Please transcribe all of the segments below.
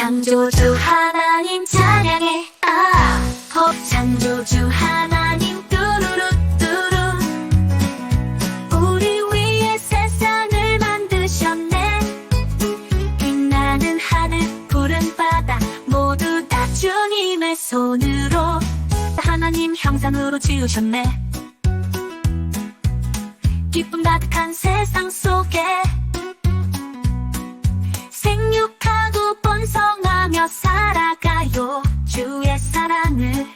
창조주 하나님 찬양해. 아법 창조주 하나님 뚜루루 뚜루. 우리 위에 세상을 만드셨네. 빛나는 하늘 푸른 바다 모두 다 주님의 손으로 하나님 형상으로 지으셨네. 기쁨 가득한 세상 속에 번성하며 살아가요. 주의 사랑을.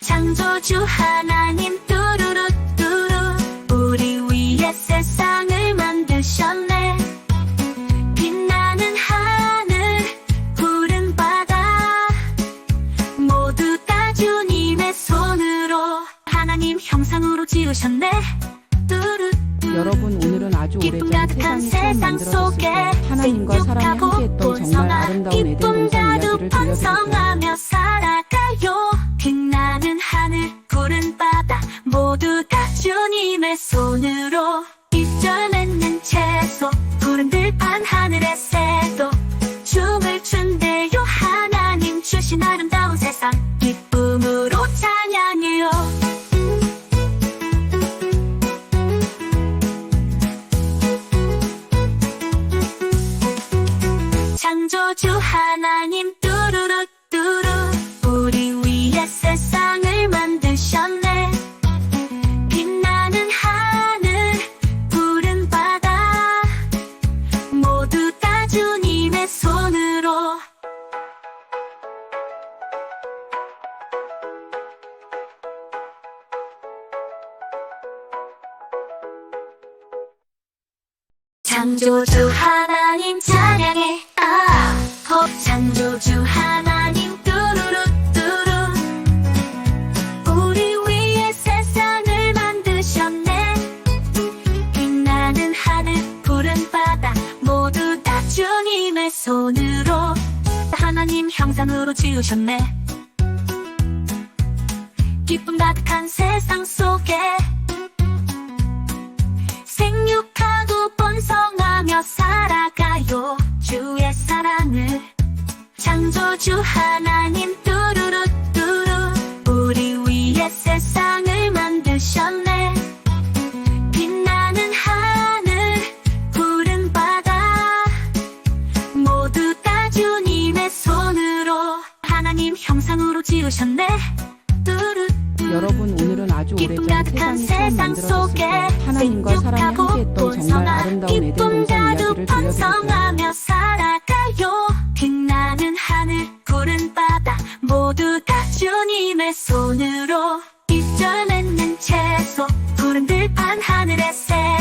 창조주 하나님 뚜루루 뚜루. 우리 위에 세상을 만드셨네 창조주 하나님 뚜루루 뚜루. 우리 위에 세상을 만드셨네. 빛나는 하늘 푸른 바다. 모두 다 주님의 손으로. 창조주 하나님 찬양해 창조주 하나님 뚜루루 뚜루. 우리 위에 세상을 만드셨네. 빛나는 하늘 푸른 바다 모두 다 주님의 손으로. 하나님 형상으로 지으셨네. 기쁨 가득한 세상 속에. 생육 창조주 하나님 뚜루루 뚜루 우리 위에 세상을 만드셨네. 빛나는 하늘 푸른 바다. 모두 다 주님의 손으로 하나님 형상으로 지으셨네. 뚜루 여러분 오늘은 아주 오래전 가득한 세상이 처음 세상 만들어졌을 속에 때 하나님과 사람이 함께했던 정말 아름다운 에덴 동산 이야기를 들려드릴게요. 손으로 맺는 채소 푸른 들판 하늘의 새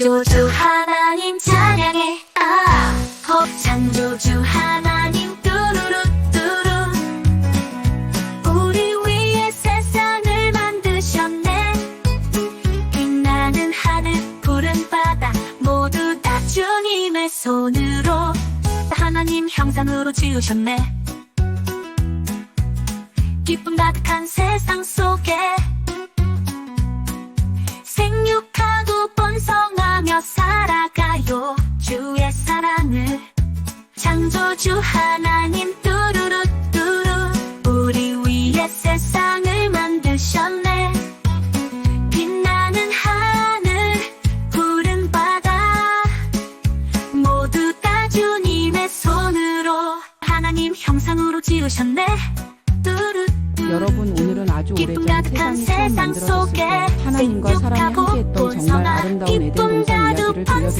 창조주 하나님 찬양해. 아법 창조주 하나님 뚜루루 뚜루. 우리 위에 세상을 만드셨네. 빛나는 하늘 푸른 바다 모두 다 주님의 손으로. 하나님 형상으로 지으셨네 창조주 하나님 뚜루루 뚜루 우리 위에 세상을 만드셨네. 빛나는 하늘 푸른 바다. 모두 다 주님의 손으로 하나님 형상으로 지으셨네. 뚜루 여러분 오늘은 아주 오래전 가득한 세상이 처음 세상 만들어졌을 속에 때 하나님과 사람이 함께했던 정말 아름다운 에덴 동산 이야기를 들려드릴게요.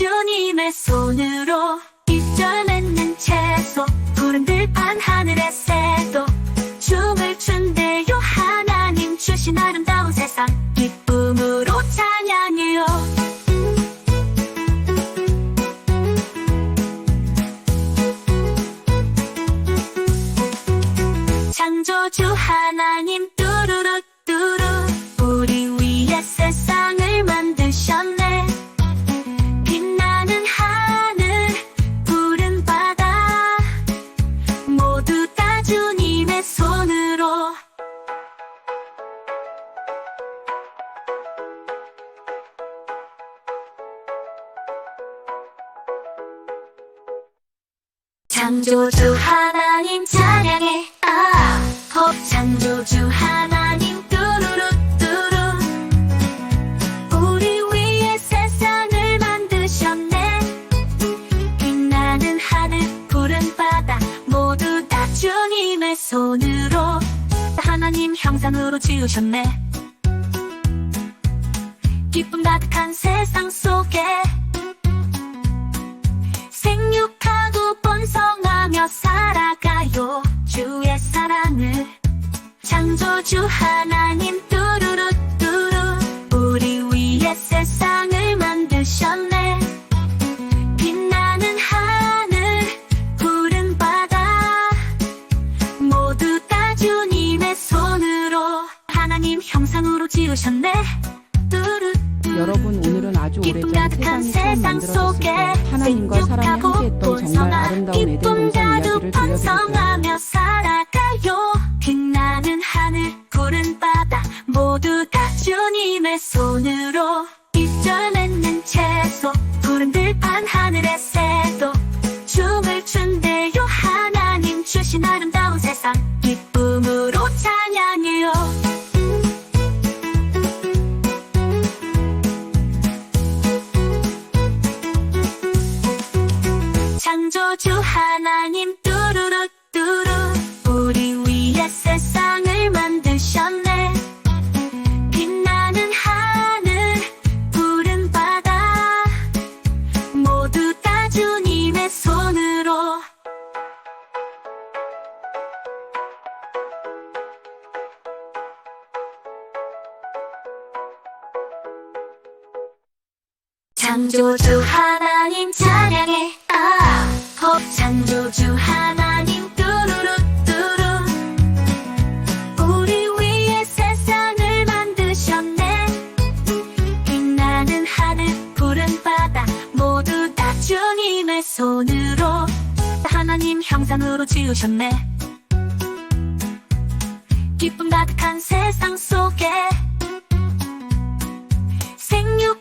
주님의 손으로 입절 맺는 채소 창조주 하나님 찬양해. 아법 창조주 하나님 뚜루루 뚜루. 우리 위에 세상을 만드셨네. 빛나는 하늘 푸른 바다 모두 다 주님의 손으로 하나님 형상으로 지으셨네. 기쁨 가득한 세상 속에 생육 사랑을. 창조주 하나님 뚜루루 뚜루. 우리 위에 세상을 창조주 하나님 찬양해. 아법 창조주 하나님 뚜루루 뚜루. 우리 위에 세상을 만드셨네. 빛나는 하늘 푸른 바다 모두 다 주님의 손으로 하나님 형상으로 지으셨네. 기쁨 가득한 세상 속에 생육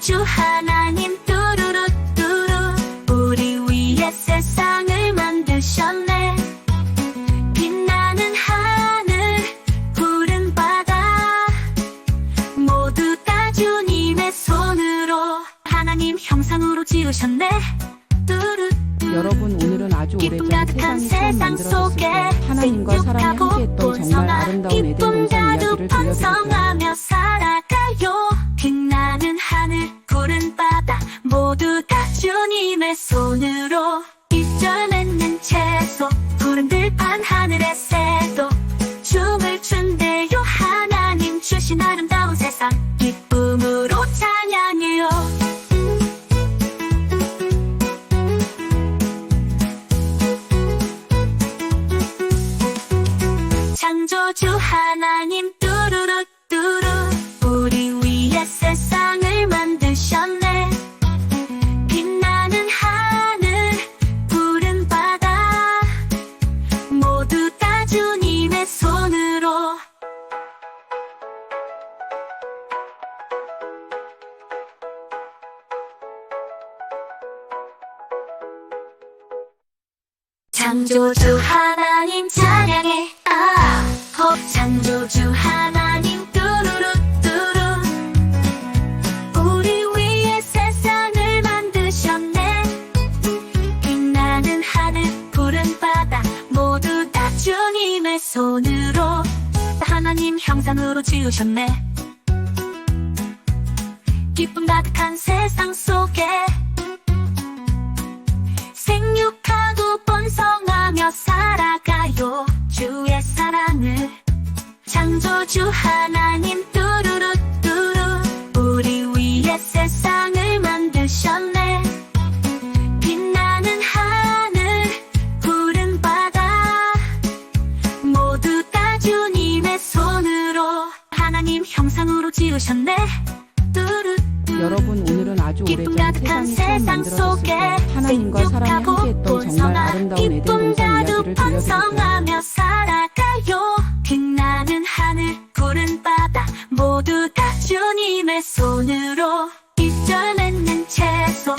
창조주 하나님 뚜루루 뚜루 우리 위에 세상을 만드셨네. 빛나는 하늘 푸른 바다. 모두 다 주님의 손으로 하나님 형상으로 지으셨네. 뚜루 여러분 오늘은 아주 오래전 세상이 처음 만들어졌을 때 하나님과 사람이 함께했던 정말 아름다운 에덴 푸른 창조주 하나님 찬양해. 아법 창조주 하나님 뚜루루 뚜루. 우리 위에 세상을 만드셨네. 빛나는 하늘 푸른 바다 모두 다 주님의 손으로. 하나님 형상으로 지으 지으셨네 창조주 하나님 뚜루루 뚜루 우리 위에 세상을 만드셨네. 빛나는 하늘 푸른 바다. 모두 다 주님의 손으로 하나님 형상으로 지으셨네. 뚜루 여러분 오늘은 아주 오래전 가득한 세상이 처음 세상 만들어졌을 속에 때 하나님과 사람이 함께했던 정말 아름다운 에덴 동산 이야기를 들려드릴게요. 주님의 손으로 이절 맺는 채소